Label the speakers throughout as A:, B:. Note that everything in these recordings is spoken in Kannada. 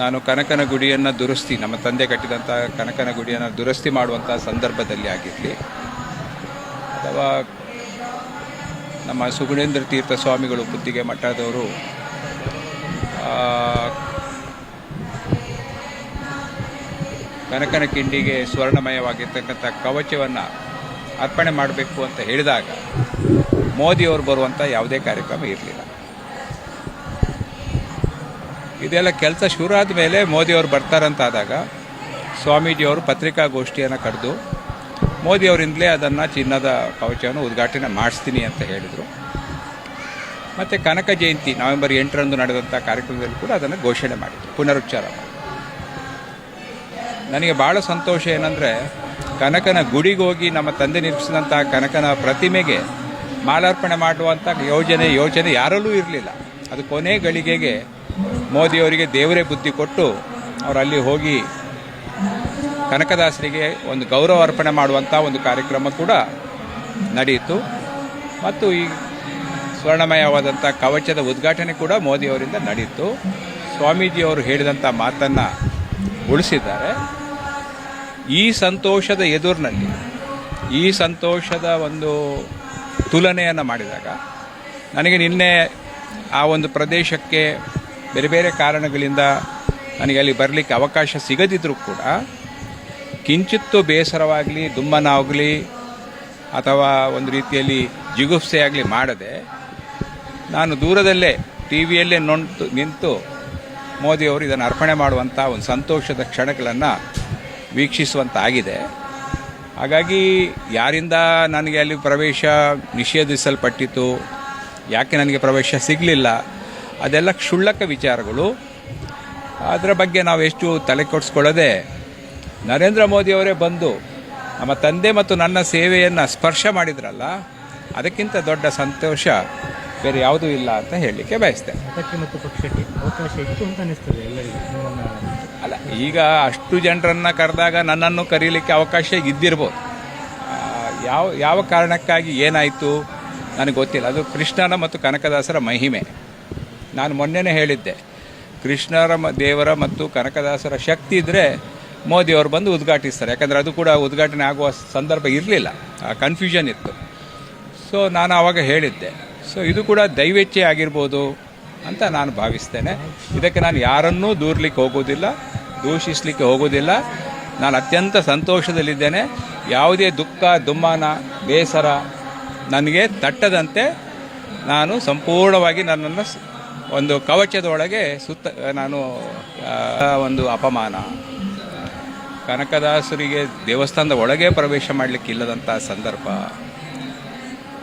A: ನಾನು ಕನಕನ ಗುಡಿಯನ್ನು ದುರಸ್ತಿ, ನಮ್ಮ ತಂದೆ ಕಟ್ಟಿದಂಥ ಕನಕನ ಗುಡಿಯನ್ನು ದುರಸ್ತಿ ಮಾಡುವಂಥ ಸಂದರ್ಭದಲ್ಲಿ ಆಗಿರಲಿ, ಅಥವಾ ನಮ್ಮ ಸುಗುಣೇಂದ್ರ ತೀರ್ಥ ಸ್ವಾಮಿಗಳು ಬುದ್ಧಿಗೆ ಮಠದವರು ಕನಕನ ಕಿಂಡಿಗೆ ಸ್ವರ್ಣಮಯವಾಗಿರ್ತಕ್ಕಂಥ ಕವಚವನ್ನು ಅರ್ಪಣೆ ಮಾಡಬೇಕು ಅಂತ ಹೇಳಿದಾಗ ಮೋದಿಯವರು ಬರುವಂಥ ಯಾವುದೇ ಕಾರ್ಯಕ್ರಮ ಇರಲಿಲ್ಲ. ಇದೆಲ್ಲ ಕೆಲಸ ಶುರು ಆದಮೇಲೆ ಮೋದಿಯವರು ಬರ್ತಾರಂತಾದಾಗ ಸ್ವಾಮೀಜಿಯವರು ಪತ್ರಿಕಾಗೋಷ್ಠಿಯನ್ನು ಕರೆದು ಮೋದಿಯವರಿಂದಲೇ ಅದನ್ನು ಚಿನ್ನದ ಕವಚವನ್ನು ಉದ್ಘಾಟನೆ ಮಾಡಿಸ್ತೀನಿ ಅಂತ ಹೇಳಿದರು. ಮತ್ತು ಕನಕ ಜಯಂತಿ ನವೆಂಬರ್ ಎಂಟರಂದು ನಡೆದಂಥ ಕಾರ್ಯಕ್ರಮದಲ್ಲಿ ಕೂಡ ಅದನ್ನು ಘೋಷಣೆ ಮಾಡಿದರು, ಪುನರುಚ್ಚಾರ ನನಗೆ ಭಾಳ ಸಂತೋಷ ಏನಂದರೆ ಕನಕನ ಗುಡಿಗೆ ಹೋಗಿ ನಮ್ಮ ತಂದೆ ನಿರ್ಮಿಸಿದಂಥ ಕನಕನ ಪ್ರತಿಮೆಗೆ ಮಾಲಾರ್ಪಣೆ ಮಾಡುವಂಥ ಯೋಜನೆ ಯೋಚನೆ ಯಾರಲ್ಲೂ ಇರಲಿಲ್ಲ. ಅದು ಕೊನೆ ಗಳಿಗೆಗೆ ಮೋದಿಯವರಿಗೆ ದೇವರೇ ಬುದ್ಧಿ ಕೊಟ್ಟು ಅವರು ಅಲ್ಲಿ ಹೋಗಿ ಕನಕದಾಸರಿಗೆ ಒಂದು ಗೌರವ ಅರ್ಪಣೆ ಮಾಡುವಂಥ ಒಂದು ಕಾರ್ಯಕ್ರಮ ಕೂಡ ನಡೆಯಿತು. ಮತ್ತು ಈ ಸ್ವರ್ಣಮಯವಾದಂಥ ಕವಚದ ಉದ್ಘಾಟನೆ ಕೂಡ ಮೋದಿಯವರಿಂದ ನಡೆಯಿತು. ಸ್ವಾಮೀಜಿಯವರು ಹೇಳಿದಂಥ ಮಾತನ್ನು ಉಳಿಸಿದ್ದಾರೆ. ಈ ಸಂತೋಷದ ಎದುರಿನಲ್ಲಿ, ಈ ಸಂತೋಷದ ಒಂದು ತುಲನೆಯನ್ನು ಮಾಡಿದಾಗ, ನನಗೆ ನಿನ್ನೆ ಆ ಒಂದು ಪ್ರದೇಶಕ್ಕೆ ಬೇರೆ ಬೇರೆ ಕಾರಣಗಳಿಂದ ನನಗೆ ಅಲ್ಲಿ ಬರಲಿಕ್ಕೆ ಅವಕಾಶ ಸಿಗದಿದ್ದರೂ ಕೂಡ ಕಿಂಚಿತ್ತು ಬೇಸರವಾಗಲಿ, ದುಮ್ಮನಾಗಲಿ ಅಥವಾ ಒಂದು ರೀತಿಯಲ್ಲಿ ಜಿಗುಪ್ಸೆಯಾಗಲಿ ಮಾಡದೆ ನಾನು ದೂರದಲ್ಲೇ ಟಿ ವಿಯಲ್ಲೇ ನೊಂತು ನಿಂತು ಮೋದಿಯವರು ಇದನ್ನು ಅರ್ಪಣೆ ಮಾಡುವಂಥ ಒಂದು ಸಂತೋಷದ ಕ್ಷಣಗಳನ್ನು ವೀಕ್ಷಿಸುವಂತಾಗಿದೆ. ಹಾಗಾಗಿ ಯಾರಿಂದ ನನಗೆ ಅಲ್ಲಿ ಪ್ರವೇಶ ನಿಷೇಧಿಸಲ್ಪಟ್ಟಿತು, ಯಾಕೆ ನನಗೆ ಪ್ರವೇಶ ಸಿಗಲಿಲ್ಲ ಅದೆಲ್ಲ ಕ್ಷುಳ್ಳಕ ವಿಚಾರಗಳು. ಅದರ ಬಗ್ಗೆ ನಾವು ಎಷ್ಟು ತಲೆ ಕೊಡಿಸ್ಕೊಳ್ಳದೆ ನರೇಂದ್ರ ಮೋದಿಯವರೇ ಬಂದು ನಮ್ಮ ತಂದೆ ಮತ್ತು ನನ್ನ ಸೇವೆಯನ್ನು ಸ್ಪರ್ಶ ಮಾಡಿದ್ರಲ್ಲ ಅದಕ್ಕಿಂತ ದೊಡ್ಡ ಸಂತೋಷ ಬೇರೆ ಯಾವುದೂ ಇಲ್ಲ ಅಂತ ಹೇಳಲಿಕ್ಕೆ ಬಯಸ್ತೇನೆ.
B: ಮತ್ತು ಪಕ್ಷಕ್ಕೆ ಅವಕಾಶ ಇತ್ತು ಅಂತ ಅನಿಸ್ತದೆ ಎಲ್ಲರಿಗೂ
A: ಅಲ್ಲ ಈಗ ಅಷ್ಟು ಜನರನ್ನು ಕರೆದಾಗ ನನ್ನನ್ನು ಕರೀಲಿಕ್ಕೆ ಅವಕಾಶ ಇದ್ದಿರ್ಬೋದು. ಯಾವ ಯಾವ ಕಾರಣಕ್ಕಾಗಿ ಏನಾಯಿತು ನನಗೆ ಗೊತ್ತಿಲ್ಲ. ಅದು ಕೃಷ್ಣನ ಮತ್ತು ಕನಕದಾಸರ ಮಹಿಮೆ. ನಾನು ಮೊನ್ನೆನೇ ಹೇಳಿದ್ದೆ. ಕೃಷ್ಣರ ದೇವರ ಮತ್ತು ಕನಕದಾಸರ ಶಕ್ತಿ ಇದ್ದರೆ ಮೋದಿಯವರು ಬಂದು ಉದ್ಘಾಟಿಸ್ತಾರೆ. ಯಾಕಂದರೆ ಅದು ಕೂಡ ಉದ್ಘಾಟನೆ ಆಗುವ ಸಂದರ್ಭ ಇರಲಿಲ್ಲ. ಆ ಕನ್ಫ್ಯೂಷನ್ ಇತ್ತು. ಸೊ ನಾನು ಆವಾಗ ಹೇಳಿದ್ದೆ. ಸೊ ಇದು ಕೂಡ ದೈವೇಚ್ಛೆ ಆಗಿರ್ಬೋದು ಅಂತ ನಾನು ಭಾವಿಸ್ತೇನೆ. ಇದಕ್ಕೆ ನಾನು ಯಾರನ್ನೂ ದೂರಲಿಕ್ಕೆ ಹೋಗೋದಿಲ್ಲ ದೂಷಿಸಲಿಕ್ಕೆ ಹೋಗೋದಿಲ್ಲ ನಾನು ಅತ್ಯಂತ ಸಂತೋಷದಲ್ಲಿದ್ದೇನೆ. ಯಾವುದೇ ದುಃಖ, ದುಮ್ಮಾನ, ಬೇಸರ ನನಗೆ ತಟ್ಟದಂತೆ ನಾನು ಸಂಪೂರ್ಣವಾಗಿ ನನ್ನನ್ನು ಒಂದು ಕವಚದೊಳಗೆ ಸುತ್ತ, ನಾನು ಒಂದು ಅಪಮಾನ. ಕನಕದಾಸರಿಗೆ ದೇವಸ್ಥಾನದ ಒಳಗೆ ಪ್ರವೇಶ ಮಾಡಲಿಕ್ಕಿಲ್ಲದಂಥ ಸಂದರ್ಭ.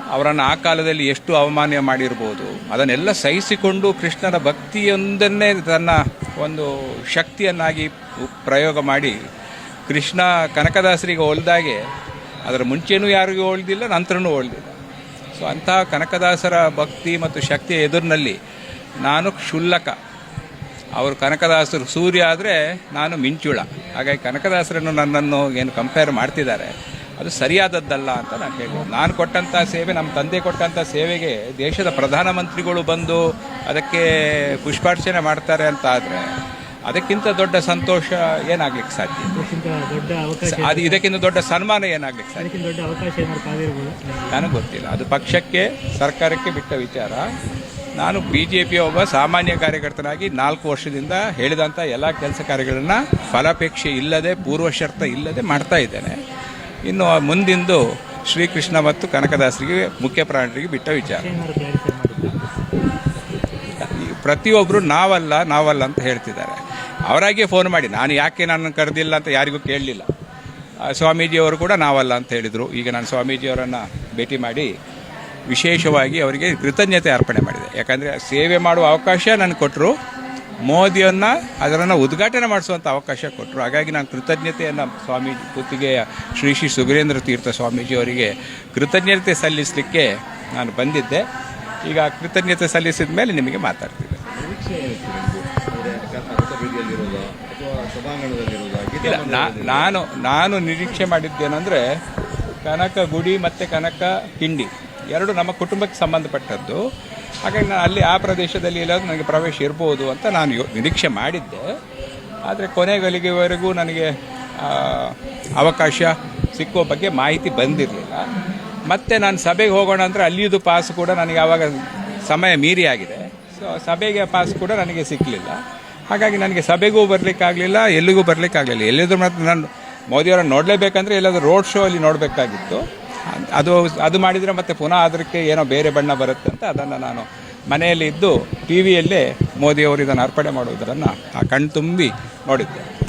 A: ಅವರನ್ನು ಆ ಕಾಲದಲ್ಲಿ ಎಷ್ಟು ಅವಮಾನ ಮಾಡಿರ್ಬೋದು. ಅದನ್ನೆಲ್ಲ ಸಹಿಸಿಕೊಂಡು ಕೃಷ್ಣನ ಭಕ್ತಿಯೊಂದನ್ನೇ ತನ್ನ ಒಂದು ಶಕ್ತಿಯನ್ನಾಗಿ ಪ್ರಯೋಗ ಮಾಡಿ ಕೃಷ್ಣ ಕನಕದಾಸರಿಗೆ ಹೋಲ್ದಾಗೆ ಅದರ ಮುಂಚೆನೂ ಯಾರಿಗೂ ಹೋಳ್ದಿಲ್ಲ ನಂತರನೂ ಹೋಳ್ದಿಲ್ಲ ಸೊ, ಅಂತಹ ಕನಕದಾಸರ ಭಕ್ತಿ ಮತ್ತು ಶಕ್ತಿಯ ಎದುರಿನಲ್ಲಿ ನಾನು ಕ್ಷುಲ್ಲಕ. ಅವರು ಕನಕದಾಸರು ಸೂರ್ಯ ಆದರೆ ನಾನು ಮಿಂಚುಳ. ಹಾಗಾಗಿ ಕನಕದಾಸರನ್ನು ನನ್ನನ್ನು ಏನು ಕಂಪೇರ್ ಮಾಡ್ತಿದ್ದಾರೆ. ಅದು ಸರಿಯಾದದ್ದಲ್ಲ ಅಂತ ನಾನು ಹೇಳಿ ನಾನು ಕೊಟ್ಟಂಥ ಸೇವೆ ನಮ್ಮ ತಂದೆ ಕೊಟ್ಟಂಥ ಸೇವೆಗೆ ದೇಶದ ಪ್ರಧಾನಮಂತ್ರಿಗಳು ಬಂದು ಅದಕ್ಕೆ ಪುಷ್ಪಾರ್ಚನೆ ಮಾಡ್ತಾರೆ ಅಂತ ಆದರೆ ಅದಕ್ಕಿಂತ ದೊಡ್ಡ ಸಂತೋಷ ಏನಾಗ್ಲಿಕ್ಕೆ ಸಾಧ್ಯ? ಅದು ಇದಕ್ಕಿಂತ ದೊಡ್ಡ ಸನ್ಮಾನ ಏನಾಗ್ಲಿಕ್ಕೆ ಸಾಧ್ಯ? ನನಗೆ ಗೊತ್ತಿಲ್ಲ. ಅದು ಪಕ್ಷಕ್ಕೆ ಸರ್ಕಾರಕ್ಕೆ ಬಿಟ್ಟ ವಿಚಾರ. ನಾನು ಬಿ ಜೆ ಪಿಯ ಒಬ್ಬ ಸಾಮಾನ್ಯ ಕಾರ್ಯಕರ್ತನಾಗಿ ನಾಲ್ಕು ವರ್ಷದಿಂದ ಹೇಳಿದಂಥ ಎಲ್ಲ ಕೆಲಸ ಕಾರ್ಯಗಳನ್ನು ಫಲಾಪೇಕ್ಷೆ ಇಲ್ಲದೆ ಪೂರ್ವಶರ್ತ ಇಲ್ಲದೆ ಮಾಡ್ತಾ ಇದ್ದೇನೆ. ಇನ್ನು ಮುಂದಿಂದು ಶ್ರೀಕೃಷ್ಣ ಮತ್ತು ಕನಕದಾಸರಿಗೆ ಮುಖ್ಯ ಪ್ರಾಣರಿಗೆ ಬಿಟ್ಟ ವಿಚಾರ. ಪ್ರತಿಯೊಬ್ಬರು ನಾವಲ್ಲ ನಾವಲ್ಲ ಅಂತ ಹೇಳ್ತಿದ್ದಾರೆ. ಅವರಾಗೆ ಫೋನ್ ಮಾಡಿ, ನಾನು ಯಾಕೆ ನಾನು ಕರೆದಿಲ್ಲ ಅಂತ ಯಾರಿಗೂ ಕೇಳಲಿಲ್ಲ. ಸ್ವಾಮೀಜಿಯವರು ಕೂಡ ನಾವಲ್ಲ ಅಂತ ಹೇಳಿದರು. ಈಗ ನಾನು ಸ್ವಾಮೀಜಿಯವರನ್ನು ಭೇಟಿ ಮಾಡಿ ವಿಶೇಷವಾಗಿ ಅವರಿಗೆ ಕೃತಜ್ಞತೆ ಅರ್ಪಣೆ ಮಾಡಿದೆ ಯಾಕಂದರೆ ಸೇವೆ ಮಾಡುವ ಅವಕಾಶ ನನಗೆ ಕೊಟ್ಟರು ಮೋದಿಯನ್ನು ಅದರನ್ನು ಉದ್ಘಾಟನೆ ಮಾಡಿಸುವಂಥ ಅವಕಾಶ ಕೊಟ್ಟರು ಹಾಗಾಗಿ ನಾನು ಕೃತಜ್ಞತೆಯನ್ನು ಸ್ವಾಮೀಜಿ ಕುತ್ತಿಗೆಯ ಶ್ರೀ ಶ್ರೀ ಸುಬೀರೇಂದ್ರ ತೀರ್ಥ ಸ್ವಾಮೀಜಿಯವರಿಗೆ ಕೃತಜ್ಞತೆ ಸಲ್ಲಿಸಲಿಕ್ಕೆ ನಾನು ಬಂದಿದ್ದೆ. ಈಗ ಕೃತಜ್ಞತೆ ಸಲ್ಲಿಸಿದ ಮೇಲೆ ನಿಮಗೆ ಮಾತಾಡ್ತಿದ್ದೆ ನಾನು ನಾನು ನಿರೀಕ್ಷೆ ಮಾಡಿದ್ದೇನೆಂದರೆ ಕನಕ ಗುಡಿ ಮತ್ತು ಕನಕ ತಿಂಡಿ ಎರಡು ನಮ್ಮ ಕುಟುಂಬಕ್ಕೆ ಸಂಬಂಧಪಟ್ಟದ್ದು. ಹಾಗಾಗಿ ನಾನು ಅಲ್ಲಿ ಆ ಪ್ರದೇಶದಲ್ಲಿ ಎಲ್ಲಾದರೂ ನನಗೆ ಪ್ರವೇಶ ಇರ್ಬೋದು ಅಂತ ನಾನು ನಿರೀಕ್ಷೆ ಮಾಡಿದ್ದೆ. ಆದರೆ ಕೊನೆಗಳಿಗೆವರೆಗೂ ನನಗೆ ಅವಕಾಶ ಸಿಕ್ಕೋ ಬಗ್ಗೆ ಮಾಹಿತಿ ಬಂದಿರಲಿಲ್ಲ. ಮತ್ತೆ ನಾನು ಸಭೆಗೆ ಹೋಗೋಣ ಅಂದರೆ ಅಲ್ಲಿಯದು ಪಾಸ್ ಕೂಡ ನನಗೆ ಆವಾಗ ಸಮಯ ಮೀರಿ ಆಗಿದೆ. ಸೊ ಸಭೆಗೆ ಪಾಸ್ ಕೂಡ ನನಗೆ ಸಿಕ್ಕಲಿಲ್ಲ ಹಾಗಾಗಿ ನನಗೆ ಸಭೆಗೂ ಬರಲಿಕ್ಕಾಗಲಿಲ್ಲ, ಎಲ್ಲಿಗೂ ಬರಲಿಕ್ಕಾಗಲಿಲ್ಲ. ಎಲ್ಲಿದ್ರು ಮಾತ್ರ ನಾನು ಮೋದಿಯವರನ್ನು ನೋಡಲೇಬೇಕಂದ್ರೆ ಎಲ್ಲಾದರೂ ರೋಡ್ ಶೋ ಅಲ್ಲಿ ನೋಡಬೇಕಾಗಿತ್ತು. ಅದು ಅದು ಮಾಡಿದರೆ ಮತ್ತೆ ಪುನಃ ಅದಕ್ಕೆ ಏನೋ ಬೇರೆ ಬಣ್ಣ ಬರುತ್ತೆ ಅಂತ ಅದನ್ನು ನಾನು ಮನೆಯಲ್ಲಿ ಇದ್ದು ಟಿ ವಿಯಲ್ಲೇ ಮೋದಿಯವರು ಇದನ್ನು ಅರ್ಪಣೆ ಮಾಡುವುದನ್ನು ಆ ಕಣ್ತುಂಬಿ ನೋಡಿದ್ದೆ.